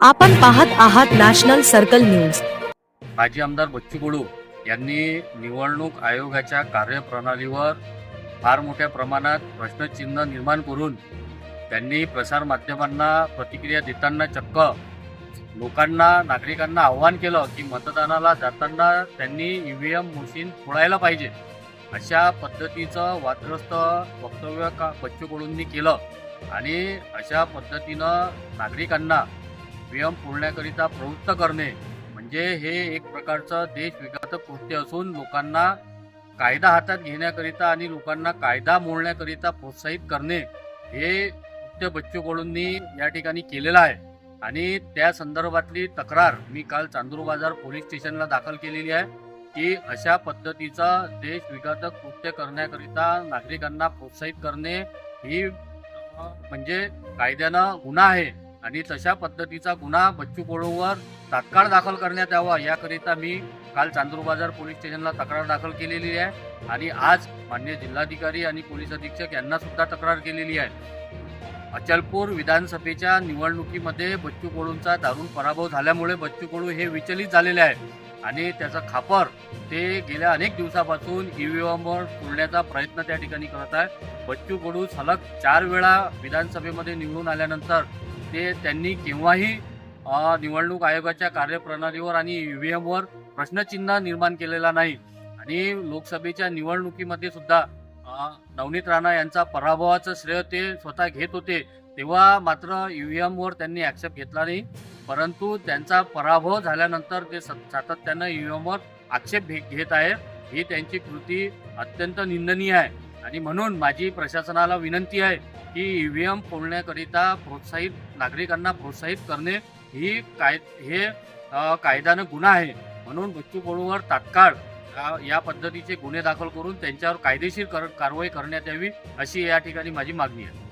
आपण पाहत आहात नॅशनल सर्कल न्यूज. माजी आमदार बच्चू कडू यांनी निवडणूक आयोगाच्या कार्यप्रणालीवर फार मोठ्या प्रमाणात प्रश्नचिन्ह निर्माण करून त्यांनी प्रसारमाध्यमांना प्रतिक्रिया देताना चक्क लोकांना नागरिकांना आव्हान केलं की मतदानाला जाताना त्यांनी ई व्ही एम मशीन फोडायला पाहिजे. अशा पद्धतीचं वादग्रस्त वक्तव्य का बच्चू कडूंनी केलं आणि अशा पद्धतीनं नागरिकांना व्यम पुरण्याकरिता प्रवृत्त करणे. म्हणजे हे एक प्रकारचं देश विघातक कृत्य असून लोकांना कायदा हातात घेण्याकरिता आणि लोकांना कायदा मोडण्याकरिता प्रोत्साहित करणे हे कृत्य बच्चू कडूंनी या ठिकाणी केलेलं आहे. आणि त्या संदर्भातली तक्रार मी काल चांदूर बाजार पोलीस स्टेशनला दाखल केलेली आहे की अशा पद्धतीचं देशविघातक कृत्य करण्याकरिता नागरिकांना प्रोत्साहित करणे ही म्हणजे कायद्यानं गुन्हा आहे. आणि तशा पद्धतीचा गुन्हा बच्चू कोळूवर तात्काळ दाखल करण्यात यावा याकरिता मी काल चांदूर बाजार पोलीस स्टेशनला तक्रार दाखल केलेली आहे. आणि आज मान्य जिल्हाधिकारी आणि पोलीस अधीक्षक यांना सुद्धा तक्रार केलेली आहे. अचलपूर विधानसभेच्या निवडणुकीमध्ये बच्चू कोळूंचा दारुण पराभव झाल्यामुळे बच्चू कोळू हे विचलित झालेले आहे आणि त्याचं खापर ते गेल्या अनेक दिवसापासून ईव्हीएमवर फोडण्याचा प्रयत्न त्या ठिकाणी करत आहे बच्चू कडू सलग चार वेळा विधानसभेमध्ये निवडून आल्यानंतर ते त्यांनी केव्हाही निवडणूक आयोगाच्या कार्यप्रणालीवर आणि ईव्हीएमवर प्रश्नचिन्ह निर्माण केलेला नाही. आणि लोकसभेच्या निवडणुकीमध्ये सुद्धा नवनीत राणा यांचा पराभवाचं श्रेय ते स्वतः घेत होते तेव्हा मात्र यू व्ही एमवर त्यांनी ॲक्सेप्ट घेतला नाही. परंतु त्यांचा पराभव झाल्यानंतर ते सत- सातत्यानं ईव्हीएमवर आक्षेप घे- घेत आहे. ही त्यांची कृती अत्यंत निंदनीय आहे. आणि म्हणून माझी प्रशासनाला विनंती आहे की ईव्हीएम फोडण्याकरिता प्रोत्साहित नागरिकांना प्रोत्साहित करणे ही काय हे अ, कायद्यानं गुन्हा आहे. म्हणून बच्चू कडूवर तात्काळ या पद्धतीचे गुन्हे दाखल करून त्यांच्यावर कायदेशीर कर कारवाई करण्यात यावी अशी या ठिकाणी माझी मागणी आहे.